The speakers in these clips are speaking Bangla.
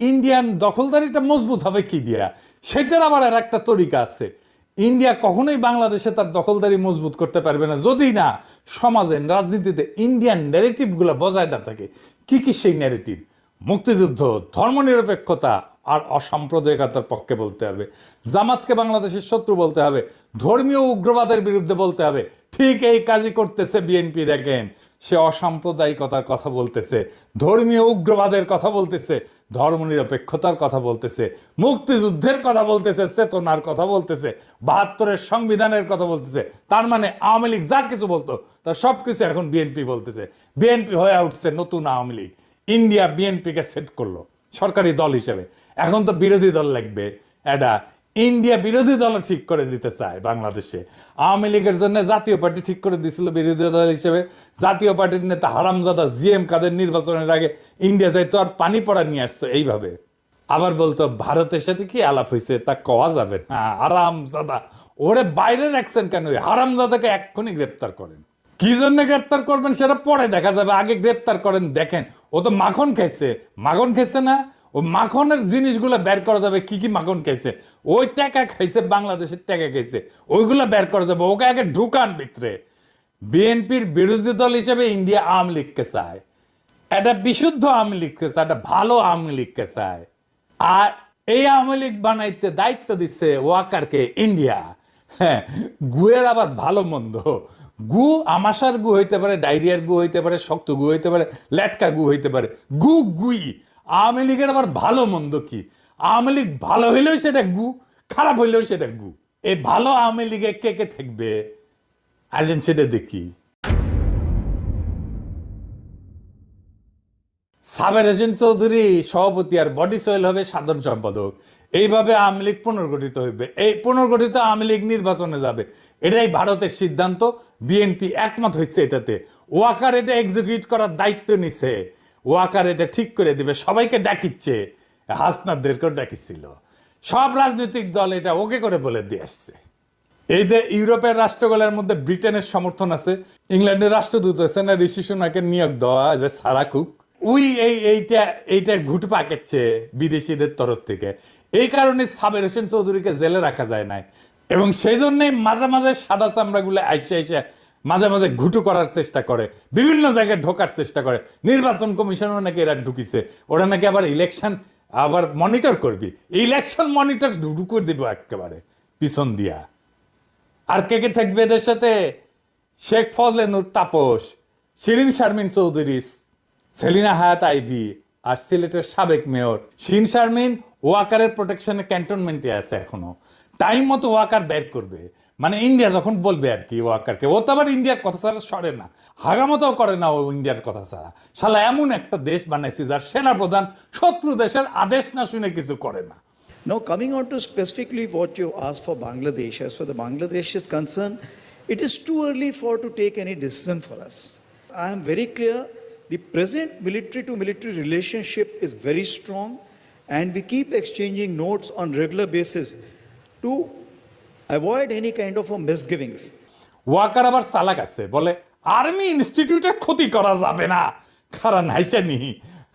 ইন্ডিয়ান দখলদারিটা মজবুত হবে কি দিয়া? সেটার আবার আর একটা তরিকা আছে। ইন্ডিয়া কখনোই বাংলাদেশে তার দখলদারি মজবুত করতে পারবে না। যদি না, সমাজে, রাজনীতিতে ইন্ডিয়ান ন্যারেটিভগুলো বজায় না থাকে, কি কি সেই ন্যারেটিভ মুক্তিযুদ্ধ, ধর্মনিরপেক্ষতা আর অসাম্প্রদায়িকতার পক্ষে বলতে হবে। জামাতকে বাংলাদেশের শত্রু বলতে হবে। ধর্মীয় উগ্রবাদের বিরুদ্ধে বলতে হবে। ঠিক এই কাজই করতেছে বিএনপি দেখেন। সে অসাম্প্রদায়িকতার কথা বলতেছে, ধর্মীয় উগ্রবাদের কথা বলতেছে। ধর্মনিরপেক্ষতার কথা বলতেছে, মুক্তিযুদ্ধের কথা বলতেছে, চেতনার কথা বলতেছে, বাহাত্তরের সংবিধানের কথা বলতেছে, তার মানে আওয়ামী লীগ যা কিছু বলতো তার সব কিছু এখন বিএনপি বলতেছে। বিএনপি হয়ে উঠছে নতুন আওয়ামী লীগ। ইন্ডিয়া বিএনপিকে সেট করল, সরকারি দল হিসেবে। এখন তো বিরোধী দল লাগবে। এটা ইন্ডিয়া বিরোধী দল ঠিক করে দিতে চায় বাংলাদেশে। আওয়ামী লীগের জন্য জাতীয় পার্টি ঠিক করে দিছিল বিরোধী দল হিসেবে। জাতীয় পার্টির নেতা হারামজাদা জি এম কাদের নির্বাচনের আগে ইন্ডিয়া যাইতো আর পানি পড়া নিয়ে আসতো এইভাবে। আবার বলতো, ভারতের সাথে কি আলাপ হয়েছে তা কওয়া যাবে না। হারামজাদা, ওরে বাইরের রাখছেন কেন হারামজাদাকে এক্ষুনি গ্রেপ্তার করেন। কি জন্য গ্রেপ্তার করবেন সেটা পরে দেখা যাবে। আগে গ্রেপ্তার করেন, দেখেন, ও তো মাখন খাইছে। মাখন খাইছে না? ও মাখনের জিনিসগুলো বের করা যাবে, কি কি মাখন খাইছে? ওই টাকা খাইছে, বাংলাদেশের টাকা খাইছে, ওইগুলো বের করা যাবে, ওকে আগে ঢুকান ভিতরে। বিএনপির বিরোধী দল হিসেবে ইন্ডিয়া আওয়ামী লীগকে চায়। একটা বিশুদ্ধ আওয়ামী লীগকে চায় একটা ভালো আওয়ামী লীগকে চায়। আর এই আওয়ামী লীগ বানাইতে দায়িত্ব দিচ্ছে ওয়াকারকে ইন্ডিয়া। হ্যাঁ গুয়ের আবার ভালো মন্দ। গু আমাশার গু হইতে পারে, ডায়রিয়ার গু হইতে পারে, শক্ত গু হইতে পারে, লেটকা গু হইতে পারে। গু গুই। আওয়ামী লীগের আবার ভালো মন্দ কি? আওয়ামী লীগ ভালো হইলেও সেটা গু খারাপ হইলেও সেটা গু এই ভালো আওয়ামী লীগে কে কে থাকবে? আসেন সেটা দেখি। সাবের হোসেন চৌধুরী সভাপতি আর বডি সোয়েল হবে সাধারণ সম্পাদক। এইভাবে আওয়ামী লীগ পুনর্গঠিত হইবে। এই পুনর্গঠিত আওয়ামী লীগ নির্বাচনে যাবে। এটাই ভারতের সিদ্ধান্ত। বিএনপি একমত হয়েছে এটাতে। ওয়াকার এটা এক্সিকিউট করার দায়িত্ব নিছে। ওয়াকার এটা ঠিক করে দিবে, সবাইকে ডাকিচ্ছে। হাসনাদেরকেও ডাকিছিল। সব রাজনৈতিক দল এটা ওকে করে বলে দিয়ে আসছে। এই যে ইউরোপের রাষ্ট্রগুলোর মধ্যে ব্রিটেনের সমর্থন আছে, ইংল্যান্ডের রাষ্ট্রদূত আছে না, ঋষি সোনাকে নিয়োগ দেওয়া যে সারা কুক। উই এই এইটা এইটা ঘুট পাকেচ্ছে বিদেশিদের তরফ থেকে। এই কারণে সাবের হোসেন চৌধুরীকে জেলে রাখা যায় নাই। এবং সেই জন্যই মাঝে মাঝে সাদা চামড়াগুলো আইসে আইসে মাঝে মাঝে ঘুটু করার চেষ্টা করে, বিভিন্ন জায়গায় ঢোকার চেষ্টা করে। নির্বাচন কমিশনও নাকি এরা ঢুকিছে। ওরা নাকি আবার ইলেকশন আবার মনিটর করবি। ইলেকশন মনিটর ঢুকু দিব একেবারে, পিছন দিয়া। আর কে কে থাকবে এদের সাথে? শেখ ফজলে তাপস, শিরিন শারমিন চৌধুরী, সেলিনা হায়াত আইভি আর সিলেটের সাবেক মেয়র। শিরিন শারমিন ওয়াকারের প্রোটেকশনে ক্যান্টনমেন্টে আছে এখনও। টাইম মতো ওয়াকার বের করবে। মানে ইন্ডিয়া যখন বলবে আর কি ওয়াকারকে ও তো আবার ইন্ডিয়ার কথা ছাড়া সরে না হাগামতাও করে না ও ইন্ডিয়ার কথা ছাড়া শালা এমন একটা দেশ বানাইছে যার সেনাপ্রধান শত্রু দেশের আদেশ না শুনে কিছু করে না Now, coming on to specifically what you asked for Bangladesh, as far the Bangladesh is concerned, it is too early for to take any decision for us. I am very clear the present military to military relationship is very strong, and we keep exchanging notes on regular basis to any kind of a misgivings. Waker আবার চালাক আছে, বলে আর্মি ইনস্টিটিউটের ক্ষতি করা যাবে না। খারা নাইসে নি।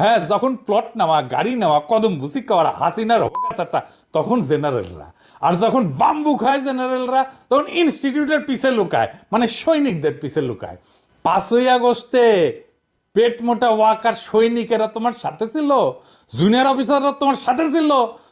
হ্যাঁ যখন প্লট নেওয়া, গাড়ি নেওয়া, কদম বুসি করা হাসিনার হোকাচারটা তখন জেনারেলরা আর যখন বাম্বু খায় জেনারেলরা তখন ইনস্টিটিউটের পিছে লুকায় মানে সৈনিকদের পিছে লুকায়। পাঁচই আগস্টে পেট মোটা ওয়াকার সৈনিকেরা তোমার সাথে ছিল? জুনিয়র অফিসাররা তোমার সাথে ছিল?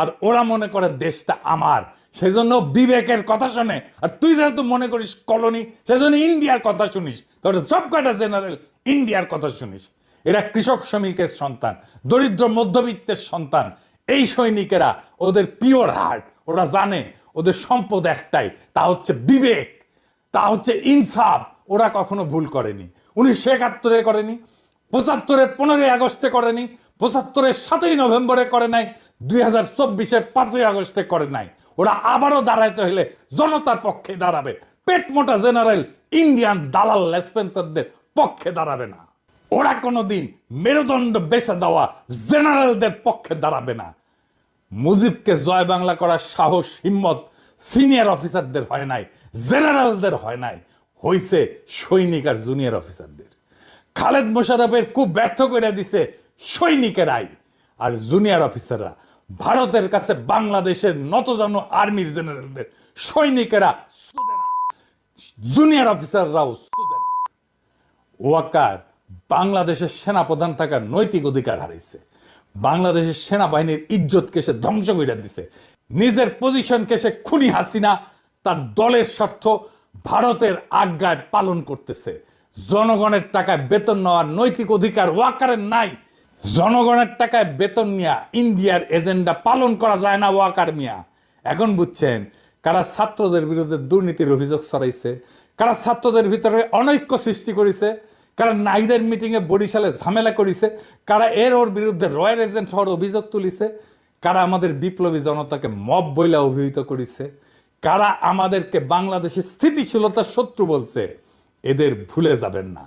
আর ওরা মনে করে দেশটা আমার। সেজন্য বিবেকের কথা শোনে। আর তুই যেহেতু মনে করিস কলোনি, সেজন্য ইন্ডিয়ার কথা শুনিস। তোর সব কটা জেনারেল ইন্ডিয়ার কথা শুনিস। এরা কৃষক শ্রমিকের সন্তান, দরিদ্র মধ্যবিত্তের সন্তান। এই সৈনিকেরা ওদের পিওর হার্ট ওরা জানে ওদের সম্পদ একটাই, তা হচ্ছে বিবেক, তা হচ্ছে ইনসাফ। ওরা কখনো ভুল করেনি। উনিশশো একাত্তরে করেনি পঁচাত্তরে পনেরোই আগস্টে করেনি, পঁচাত্তরের সাতই নভেম্বরে করে নাই দুই হাজার চব্বিশের পাঁচই আগস্টে করে নাই। ওরা আবারও দাঁড়াইতে হলে জনতার পক্ষে দাঁড়াবে। পেট মোটা জেনারেল, ইন্ডিয়ান দালাল লেসপেন্সারদের পক্ষে দাঁড়াবে না। ওরা কোনোদিন মেরুদণ্ড বেছে দেওয়া জেনারেলদের পক্ষে দাঁড়াবে না। মুজিবকে জয় বাংলা করার সাহস, হিম্মত সিনিয়র অফিসারদের হয় নাই, জেনারেলদের হয় নাই, হইছে সৈনিক আর জুনিয়র অফিসারদের। খালেদ মোশারফের খুব ব্যর্থ করে দিছে সৈনিকেরাই। আর জুনিয়র অফিসাররা ভারতের কাছে বাংলাদেশের নতজানু আর্মির জেনারেলদের, সৈনিকেরা। জুনিয়র অফিসাররাও। ওয়াকার, বাংলাদেশের সেনাপ্রধান থাকার নৈতিক অধিকার হারাইছে বাংলাদেশের সেনাবাহিনীর ইজ্জতকে সে ধ্বংস করে দিছে নিজের পজিশনকে সে খুনি হাসিনা, তার দলের স্বার্থ ভারতের আজ্ঞায় পালন করতেছে জনগণের টাকায় বেতন নেওয়ার নৈতিক অধিকার ওয়াকারের নাই জনগণের টাকায় বেতন নিয়া ইন্ডিয়ার এজেন্ডা পালন করা যায় না, ওয়াকার মিয়া। এখন বুঝছেন, কারা ছাত্রদের বিরুদ্ধে দুর্নীতির অভিযোগ ছড়াইছে, কারা ছাত্রদের ভিতরে অনৈক্য সৃষ্টি করেছে, কারা নাইদের মিটিং এ বরিশালে ঝামেলা করেছে, কারা এর ওর বিরুদ্ধে রয়্যাল এজেন্ট হওয়ার অভিযোগ তুলিছে, কারা আমাদের বিপ্লবী জনতাকে মব বইলা অভিহিত করেছে, কারা আমাদেরকে বাংলাদেশের স্থিতিশীলতার শত্রু বলছে, এদের ভুলে যাবেন না।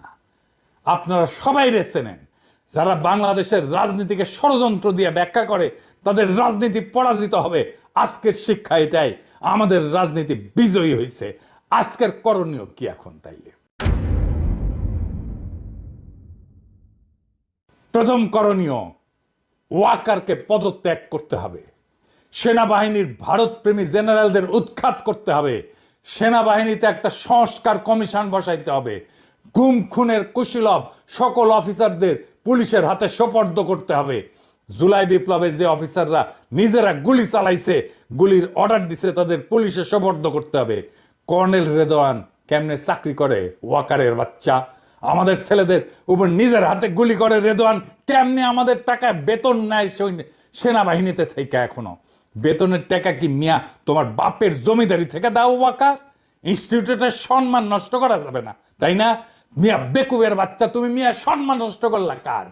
আপনারা সবাই রেছে নেন যারা বাংলাদেশের রাজনীতিকে ষড়যন্ত্র দিয়ে ব্যাখ্যা করে, তাদের রাজনীতি পরাজিত হবে। আজকের শিক্ষা এটাই। আমাদের রাজনীতি বিজয়ী হয়েছে। আজকের করণীয় কি এখন তাইলে? প্রথম করণীয়, ওয়াকারকে পদত্যাগ করতে হবে। সেনাবাহিনীর ভারতপ্রেমী জেনারেলদের উৎখাত করতে হবে। সেনাবাহিনীতে একটা সংস্কার কমিশন বসাইতে হবে। গুম, খুনের, কুশীলভ সকল অফিসারদের পুলিশের হাতে সোপর্দ করতে হবে। জুলাই বিপ্লবে যে অফিসাররা নিজেরা গুলি চালাইছে, গুলির অর্ডার দিছে, তাদের পুলিশে সোপর্দ করতে হবে। কর্নেল রেদওয়ান কেমনে চাকরি করে, ওয়াকারের বাচ্চা? আমাদের ছেলেদের উপর নিজের হাতে গুলি করে রেদওয়ান কেমনে আমাদের টাকায় বেতন নেয় সৈন্য সেনাবাহিনীতে থেকে এখনও? বেতনের টাকা কি মিয়া তোমার বাপের জমিদারি থেকে দাও, ওয়াকার? ইনস্টিটিউটের সম্মান নষ্ট করা যাবে না, তাই না? মিয়া বেকুবের বাচ্চা, তুমি মিয়া সম্মান নষ্ট করলা কার?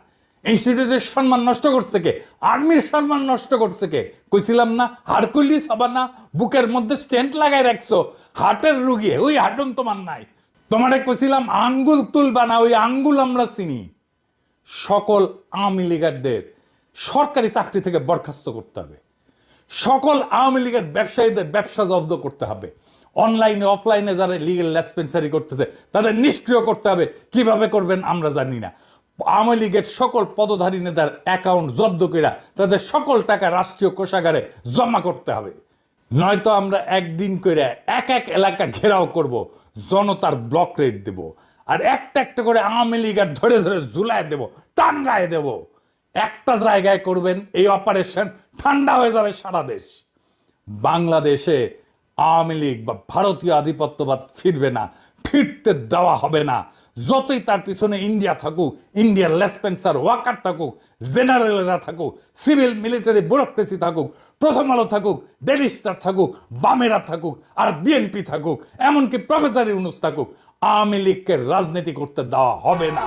ইনস্টিটিউটের সম্মান নষ্ট করছে কে? আর্মির সম্মান নষ্ট করছে কে? কইছিলাম না হারকুলিস হবা না, বুকের মধ্যে স্টেন্ট লাগাই রাখছো, হার্টের রুগী, ওই হার্টন তোমার নাই। তোমারে কইছিলাম আঙ্গুল তুলবা না, ওই আঙ্গুল আমরা চিনি। সকল আওয়ামী লীগারদের সরকারি চাকরি থেকে বরখাস্ত করতে হবে। সকল আওয়ামী লীগের ব্যবসায়ীদের ব্যবসা জব্দ করতে হবে। অনলাইনে অফলাইনে যারা লিগেল লেসপেন্সারি করতেছে, তাদের নিষ্ক্রিয় করতে হবে। কীভাবে করবেন আমরা জানি না। আওয়ামী লীগের সকল পদধারী নেতার অ্যাকাউন্ট জব্দ করে তাদের সকল টাকা রাষ্ট্রীয় কোষাগারে জমা করতে হবে। নয়তো আমরা একদিন করে এক এক এলাকা ঘেরাও করব, জনতার ব্লক রেট দেব, আর একটা একটা করে আওয়ামী লীগ আর ধরে ধরে ঝুলায় দেব, টাঙ্গায় দেব। একটা জায়গায় করবেন, এই অপারেশন ঠান্ডা হয়ে যাবে সারা দেশ। বাংলাদেশে আওয়ামী লীগ বা ভারতীয় আধিপত্যবাদ ফিরবে না, ফিরতে দেওয়া হবে না। যতই তার পিছনে ইন্ডিয়া থাকুক, ইন্ডিয়ার লেসপেন্সার ওয়াকার থাকুক, জেনারেলরা থাকুক, সিভিল মিলিটারি ব্যুরোক্রেসি থাকুক, প্রথম আলো থাকুক, ডেলি স্টার থাকুক, বামেরা থাকুক, আর বিএনপি থাকুক, এমনকি প্রফেসর ইউনুস থাকুক, আওয়ামী লীগকে রাজনীতি করতে দেওয়া হবে না।